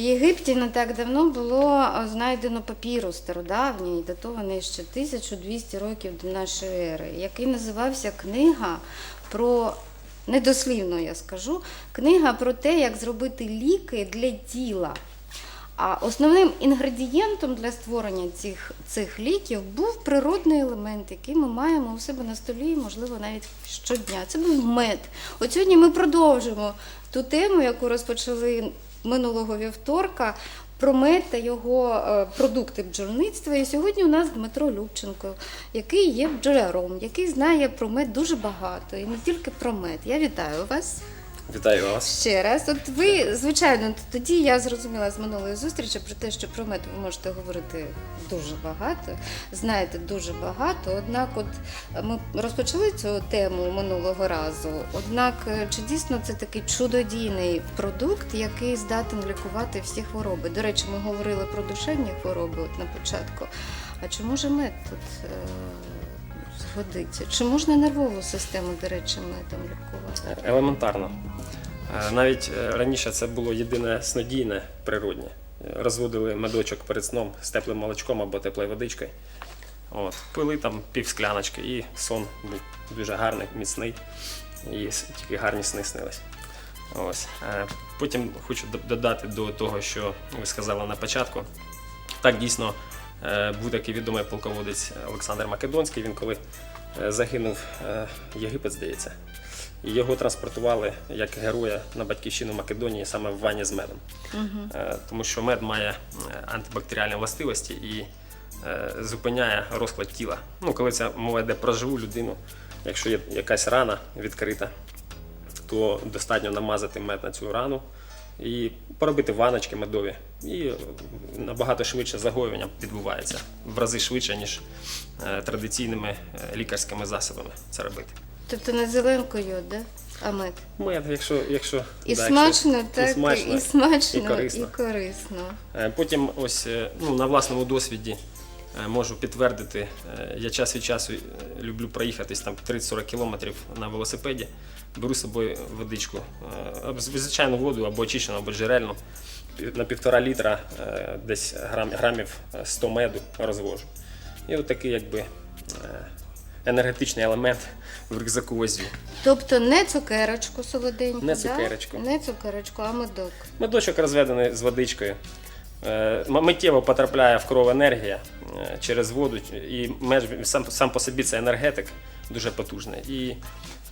Єгипті не так давно було е, знайдено папірус стародавній, датований ще 1200 років до нашої ери, який називався Книга про недослівно, я скажу, книга про те, як зробити ліки для тіла. А основним інгредієнтом для створення цих, цих ліків був природний елемент, який ми маємо у себе на столі, можливо, навіть щодня. Це був мед. От сьогодні ми продовжимо ту тему, яку розпочали минулого вівторка. Про мед та його е, продукти бджільництва. І сьогодні у нас Дмитро Любченко, який є бджоляром, який знає про мед дуже багато, і не тільки про мед. Я вітаю вас. Вітаю вас. Ще раз, от ви, звичайно, тоді я зрозуміла з минулої зустрічі про те, що про мед ви можете говорити дуже багато, знаєте дуже багато. Однак, от ми розпочали цю тему минулого разу. Однак, е, чи дійсно це такий чудодійний продукт, який здатен лікувати всі хвороби? До речі, ми говорили про душевні хвороби от на початку. А чому ж мед тут е, згодиться? Чи можна нервову систему, до речі, медом лікувати? Елементарно. Е, Навіть е, раніше це було єдине снодійне природнє. Розводили медочок перед сном з теплим молочком або теплою водичкою. От, пили там пів скляночки і сон був дуже гарний, міцний, і тільки гарні сни снились. Ось. Е, Потім хочу додати до того, що ви сказали на початку. Так дійсно був такий відомий полководець Олександр Македонський. Він коли загинув Єгипет, здається, і його транспортували як героя на батьківщину Македонії саме в ванні з медом. Е, Тому що мед має е, антибактеріальні властивості і е, зупиняє розклад тіла. Ну, коли це мова йде про живу людину, якщо є якась рана відкрита, то достатньо намазати мед на цю рану і поробити ваночки медові. І набагато швидше загоювання відбувається в рази швидше, ніж традиційними лікарськими засобами це робити. Тобто не зеленкою, да? а мед. Мед, якщо, якщо І да, смачно, якщо- так, і смачно, і смачно, і корисно. і корисно. Е, Потім ось е, ну, на власному досвіді е, можу підтвердити, я час від часу люблю проїхатись там 30-40 кілометрів на велосипеді, беру з собою водичку, звичайну воду або очищену, або джерельну. На півтора літра десь грам, грамів е, 100 меду розвожу. І от такий якби енергетичний елемент в рюкзаку возю. Тобто не цукерочку солоденьку, Не да? цукерочку. не цукерочку, а медок. Медочок розведений з водичкою. Е, м- Миттєво потрапляє в кров енергія е, через воду, і мед сам, сам по собі це енергетик дуже потужний. І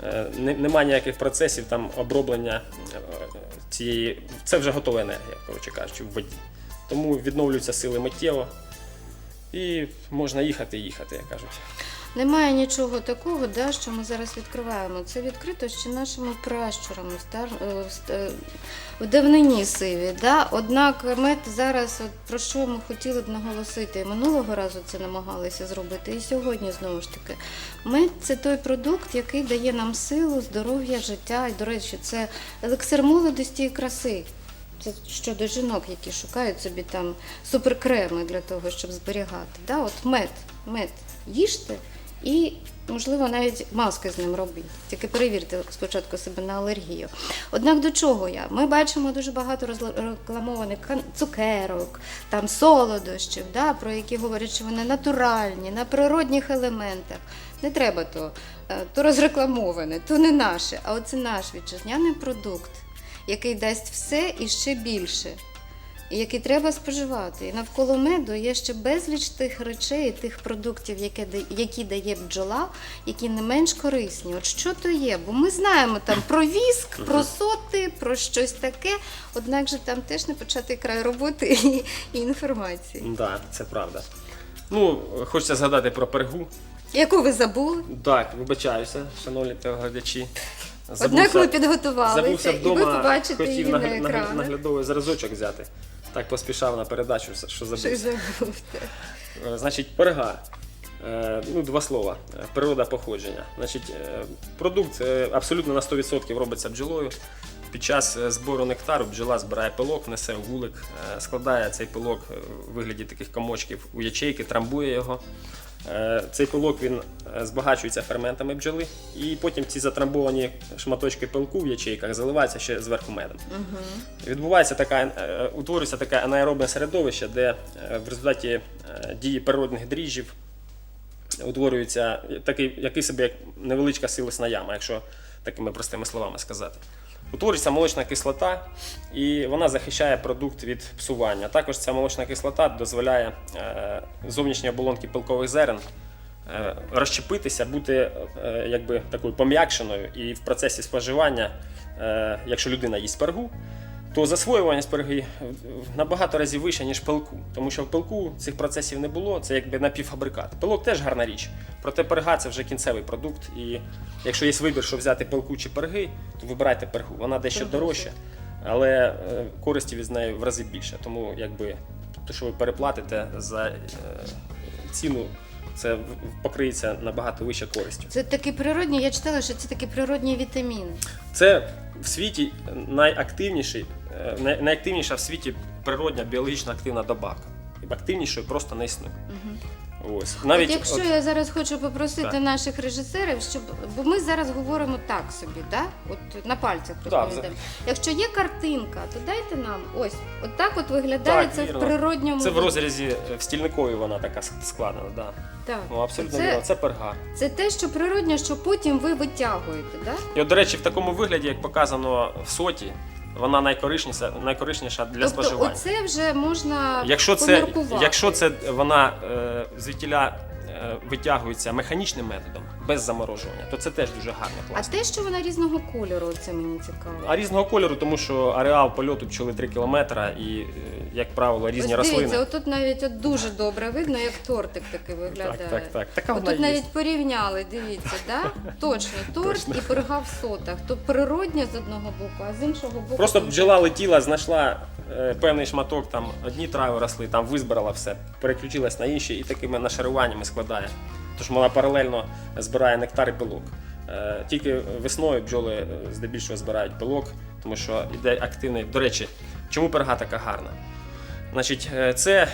е, не- немає ніяких процесів там оброблення е, цієї. Це вже готова енергія, коротше кажучи, в воді. Тому відновлюються сили миттєво. І можна їхати, і їхати, як кажуть. Немає нічого такого, да, що ми зараз відкриваємо. Це відкрито ще нашими пращурами стар... е, е, в давнині сиві. Да? Однак мед зараз, от, про що ми хотіли б наголосити, і минулого разу це намагалися зробити, і сьогодні знову ж таки. Мед це той продукт, який дає нам силу, здоров'я, життя. І, до речі, це елексир молодості і краси. Це щодо жінок, які шукають собі там суперкреми для того, щоб зберігати. Да? От мед, мед їжте і, можливо, навіть маски з ним робіть. Тільки перевірте спочатку себе на алергію. Однак до чого я? Ми бачимо дуже багато рекламованих цукерок, там солодощів, да? про які говорять, що вони натуральні, на природних елементах. Не треба то, е, то розрекламоване, то не наше, а оце наш вітчизняний продукт який дасть все і ще більше, і який треба споживати. І навколо меду є ще безліч тих речей, тих продуктів, які, дає бджола, які не менш корисні. От що то є? Бо ми знаємо там про віск, про соти, про щось таке, однак же там теж не початий край роботи і, і інформації. Так, да, це правда. Ну, хочеться згадати про пергу. Яку ви забули? Так, вибачаюся, шановні телеглядачі. Однак ми підготувалися, і ви побачите її на нагля- екранах. наглядовий зразочок взяти. Так поспішав на передачу, що Що забувся. забувте. Е, Значить, перга. Е, Ну, два слова. Е, Природа походження. Значить, продукт абсолютно на 100% робиться бджолою. Під час збору нектару бджола збирає пилок, несе в вулик, складає цей пилок у вигляді таких комочків у ячейки, трамбує його. Е, Цей пилок він е, збагачується ферментами бджоли, і потім ці затрамбовані шматочки пилку в ячейках заливаються ще зверху медом. Відбувається така, е, утворюється таке анаеробне середовище, де в результаті дії природних дріжджів утворюється такий, який собі як невеличка силосна яма, якщо такими простими словами сказати. Утворюється молочна кислота, і вона захищає продукт від псування. Також ця молочна кислота дозволяє е, зовнішній оболонки пилкових зерен е, розщепитися, бути е, якби такою пом'якшеною, і в процесі споживання, якщо людина їсть пергу, то засвоювання спирги набагато разів вище, ніж пилку. Тому що в пилку цих процесів не було, це якби напівфабрикат. Пилок теж гарна річ. Проте перга це вже кінцевий продукт. І якщо є вибір, що взяти пилку чи перги, то вибирайте пергу. Вона дещо дорожча, але е, користі від неї в рази більше. Тому якби те, що ви переплатите за е, ціну, це покриється набагато вище користю. Це такий природній, я читала, що це такий природній вітамін. Це в світі найактивніший, е, най- найактивніша в світі природня біологічно активна добавка. Активнішої просто не існує. Ось. Навіть от якщо от- я зараз хочу попросити Так. наших режисерів, щоб бо ми зараз говоримо так собі, да? от на пальцях розповідаємо. Якщо є картинка, то дайте нам ось отак от виглядає Так, це вірно. в природньому. це в вигляді. розрізі е, в стільниковій вона така с- складена. Да. Так. Ну, абсолютно це, вірно. Це перга. це те, що природньо, що потім ви витягуєте, да? І от, до речі, в такому вигляді, як показано в соті, вона найкорисніша, найкорисніша для тобто споживання. оце вже можна Якщо це, поміркувати. якщо це вона е, звідтіля е, витягується механічним методом, без заморожування, то це теж дуже гарний А те, що вона різного кольору, це мені цікаво. А різного кольору, тому що ареал польоту пчоли 3 кілометра і, е, як правило, різні Ось рослини. дивіться, отут навіть от дуже добре видно, як тортик такий виглядає. Так, так, так. Така вона Отут є. навіть порівняли, дивіться, да? точно торт і перга в сотах. То природня з одного боку, а з іншого боку. Просто бджола летіла, знайшла е, певний шматок, там одні трави росли, там визбирала все, переключилась на інші і такими нашаруваннями складає. Тож вона паралельно збирає нектар і пилок. Е, Тільки весною бджоли е, здебільшого збирають пилок, тому що йде активний. До речі, чому перга така гарна? Значить, е, це е,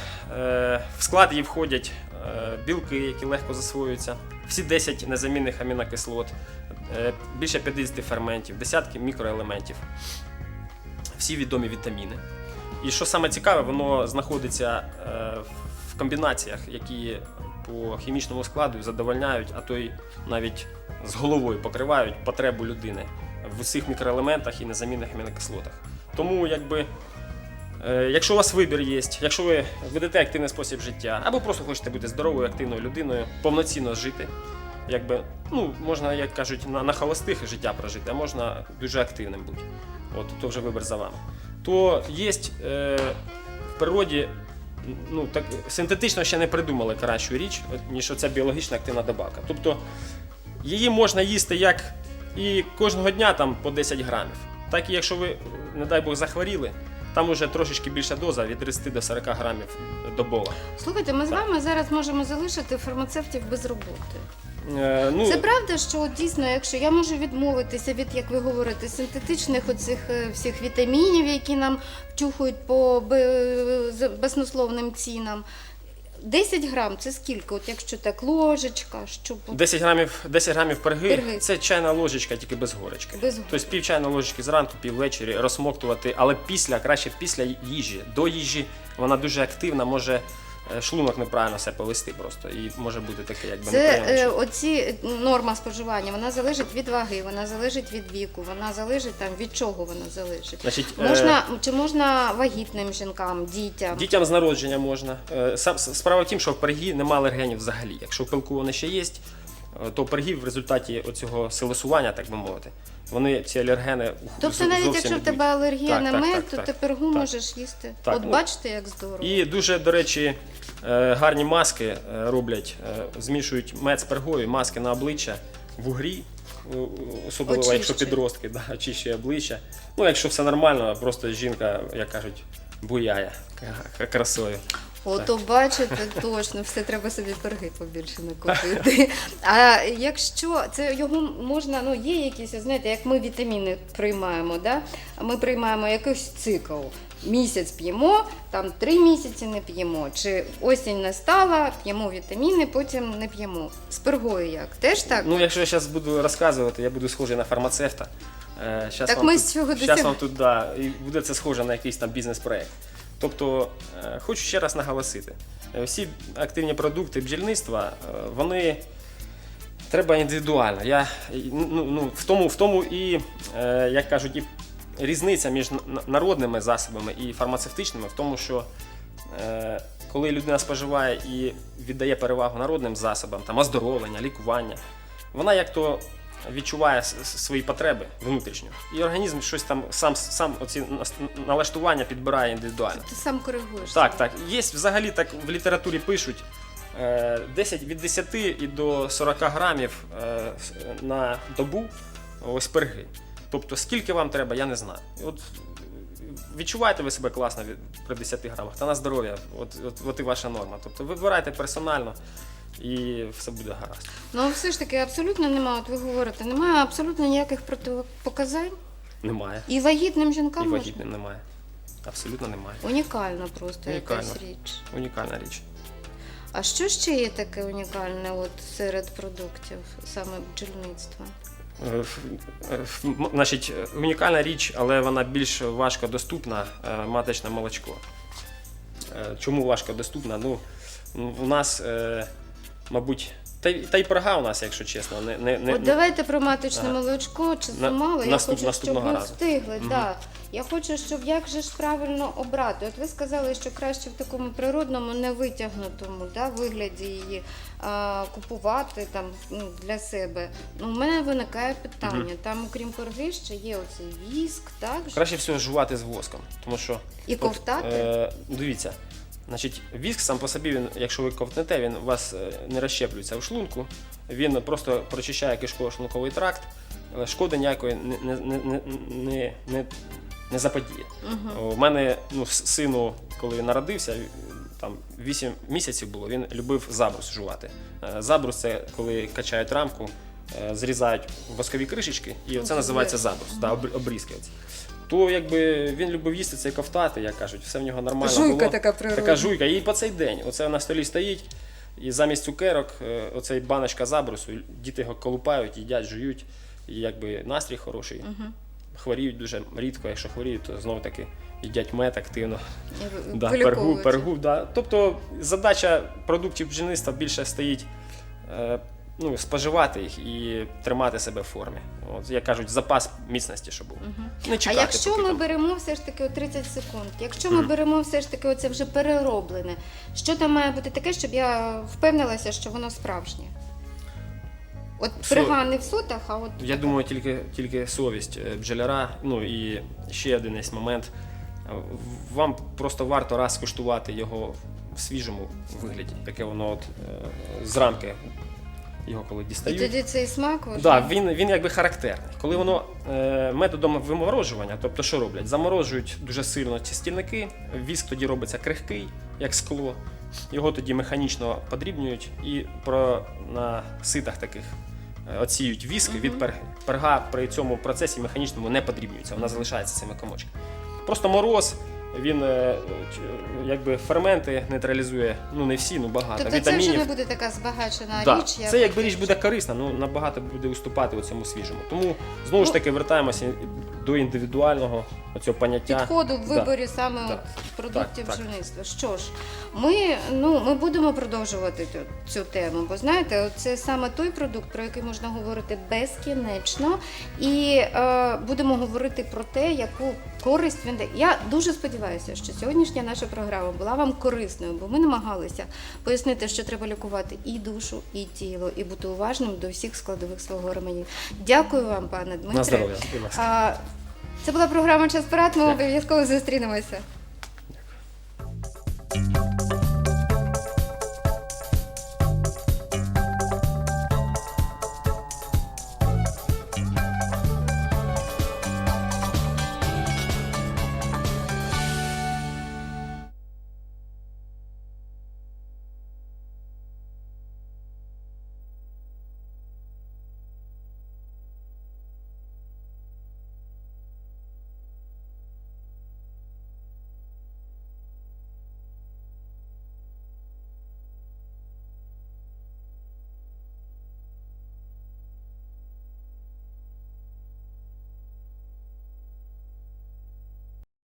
в склад її входять е, білки, які легко засвоюються, всі 10 незамінних амінокислот, більше 50 ферментів, десятки мікроелементів всі відомі вітаміни. І що саме цікаве, воно знаходиться в комбінаціях, які по хімічному складу задовольняють, а то й навіть з головою покривають потребу людини в усіх мікроелементах і незамінних амінокислотах. Тому, якби, якщо у вас вибір є, якщо ви ведете активний спосіб життя, або просто хочете бути здоровою, активною людиною, повноцінно жити, якби, ну, можна, як кажуть, на, на холостих життя прожити, а можна дуже активним бути. От то вже вибір за вами. То є е, в природі, ну так синтетично ще не придумали кращу річ, ніж оця біологічна активна добавка. Тобто її можна їсти як і кожного дня там по 10 грамів. Так і якщо ви, не дай Бог, захворіли, там уже трошечки більша доза від 30 до 40 грамів добова. Слухайте, ми з вами зараз можемо залишити фармацевтів без роботи. Е, ну, Це правда, що от дійсно, якщо я можу відмовитися від, як ви говорите, синтетичних оцих е, всіх вітамінів, які нам втюхують по бе- з- баснословним цінам. 10 грам це скільки? От якщо так, ложечка, щоб 10 грамів, 10 грамів перги, Перги. це чайна ложечка, тільки без горечки. Без Тобто пів чайної ложечки зранку, пів ввечері розсмоктувати, але після, краще після їжі. До їжі вона дуже активна, може шлунок неправильно себе повести просто. І може бути таке, якби Це е, неприємно. оці е, норма споживання, вона залежить від ваги, вона залежить від віку, вона залежить там від чого вона залежить. Значить, е, Можна чи можна вагітним жінкам, дітям? Дітям з народження можна. Е, сам- Справа в тім, що в пергі немає алергенів взагалі. Якщо в пилку вони ще є, е, то в в результаті оцього силосування, так би мовити, вони ці алергени Тобто навіть якщо в тебе алергія на мед, то ти пергу можеш їсти. Так, От ну. бачите, як здорово. І дуже, до речі, е, гарні маски е, роблять, е, змішують мед з пергою, маски на обличчя в угрі. Особливо, якщо підростки, да, очищує обличчя. Ну, якщо все нормально, просто жінка, як кажуть, буяє красою. Ото бачите, точно, все треба собі пироги побільше накупити. А якщо це його можна, ну є якісь, знаєте, як ми вітаміни приймаємо, да? ми приймаємо якийсь цикл. Місяць п'ємо, там три місяці не п'ємо. Чи осінь настала, п'ємо вітаміни, потім не п'ємо. З пергою як? Теж так? Ну, якщо я зараз буду розказувати, я буду схожий на фармацевта. Е, щас Так вам ми тут, з цього щас досяг- вам тут, да, і буде це схоже на якийсь там бізнес-проект. Тобто, е, хочу ще раз наголосити: е, всі активні продукти бджільництва, е, вони треба індивідуально. Я, ну, ну, в, тому, в тому і, як кажуть, і різниця між народними засобами і фармацевтичними в тому, що коли людина споживає і віддає перевагу народним засобам, там оздоровлення, лікування, вона як то відчуває свої потреби внутрішньо. І організм щось там сам, сам оці налаштування підбирає індивідуально. Ти сам коригуєш. Так, так. Є взагалі так в літературі пишуть. е, 10 від 10 і до 40 грамів е, на добу ось перги. Тобто, скільки вам треба, я не знаю. От е, відчуваєте ви себе класно при 10 грамах та на здоров'я, от, от, от і ваша норма. Тобто вибирайте персонально і все буде гаразд. Ну все ж таки абсолютно немає, от ви говорите, немає абсолютно ніяких протипоказань. Немає. І вагітним жінкам І можна? немає. Абсолютно немає. Унікальна просто Унікальна. якась річ. Унікальна річ. А що ще є таке унікальне от серед продуктів саме бджільництва? Е, е, Значить, унікальна річ, але вона більш важко доступна е, маточне молочко. Чому важко доступна? Ну, у нас, мабуть, та, й- та й перга у нас, якщо чесно, не, не, не, От давайте про маточне Ага. молочко чи На- Я наступ- хочу, щоб ми встигли. Мгм. Да. Я хочу, щоб як же ж правильно обрати. От ви сказали, що краще в такому природному, не витягнутому да, вигляді її а, купувати там ну, для себе. Ну, у мене виникає питання. Там, окрім перги, ще є оцей віск, так? краще всього жувати з воском. Тому що І От, ковтати. Е, дивіться, значить, віск сам по собі, він, якщо ви ковтнете, він у вас е, не розщеплюється в шлунку, він просто прочищає кишково-шлунковий тракт, шкоди ніякої не, не, не, не, не, не, заподіє. Угу. У мене ну, сину, коли народився, там 8 місяців було, він любив забрус жувати. Е, Забрус це коли качають рамку, е, зрізають воскові кришечки, і це називається забрус, да, обр- обрізки. То якби він любив їсти це і ковтати, як кажуть, все в нього нормально Жуйка було. така природна. Така жуйка, і по цей день. Оце на столі стоїть, і замість цукерок, е, оцей баночка забрусу, діти його колупають, їдять, жують, і якби настрій хороший. Угу. Хворіють дуже рідко, якщо хворіють, то знову таки їдять мед активно. Да, пергу, пергу, да. Тобто задача продуктів бджільництва більше стоїть е, ну, споживати їх і тримати себе в формі. От, як кажуть, запас міцності, щоб був. Не А якщо поки ми там- беремо все ж таки 30 секунд, якщо ми Мгм. беремо все ж таки оце вже перероблене, що там має бути таке, щоб я впевнилася, що воно справжнє? От Со- не в сотах, а от Я думаю, тільки, тільки совість е, бджоляра. Ну і ще один момент. Вам просто варто раз скуштувати його в свіжому вигляді, яке воно от, е, з рамки його коли і дістають. тоді цей смак вже. Да, він, він якби характерний. Коли воно е, методом виморожування, тобто що роблять? Заморожують дуже сильно ці стільники, віск тоді робиться крихкий, як скло. Його тоді механічно подрібнюють і про, на ситах таких е, оціють віск Мгм. від перги. Перга при цьому процесі механічному не подрібнюється, вона залишається цими комочками. Просто мороз. Він е, якби ферменти нейтралізує, ну не всі, ну багато. Тобто це вже не буде така збагачена Да. річ. Це якби річ буде корисна, ну набагато буде уступати у цьому свіжому. Тому знову ж Ну, таки вертаємося до індивідуального оцього поняття. Підходу в Да. саме Да. продуктів бджільництва. Що ж, ми, ну, ми будемо продовжувати цю, цю тему, бо знаєте, це саме той продукт, про який можна говорити безкінечно, і е, будемо говорити про те, яку користь він дає. Я дуже сподіваюся, що сьогоднішня наша програма була вам корисною, бо ми намагалися пояснити, що треба лікувати і душу, і тіло, і бути уважним до всіх складових свого організму. Дякую вам, пане Дмитре. На здоров'я. Це була програма Час парад. Ми обов'язково зустрінемося.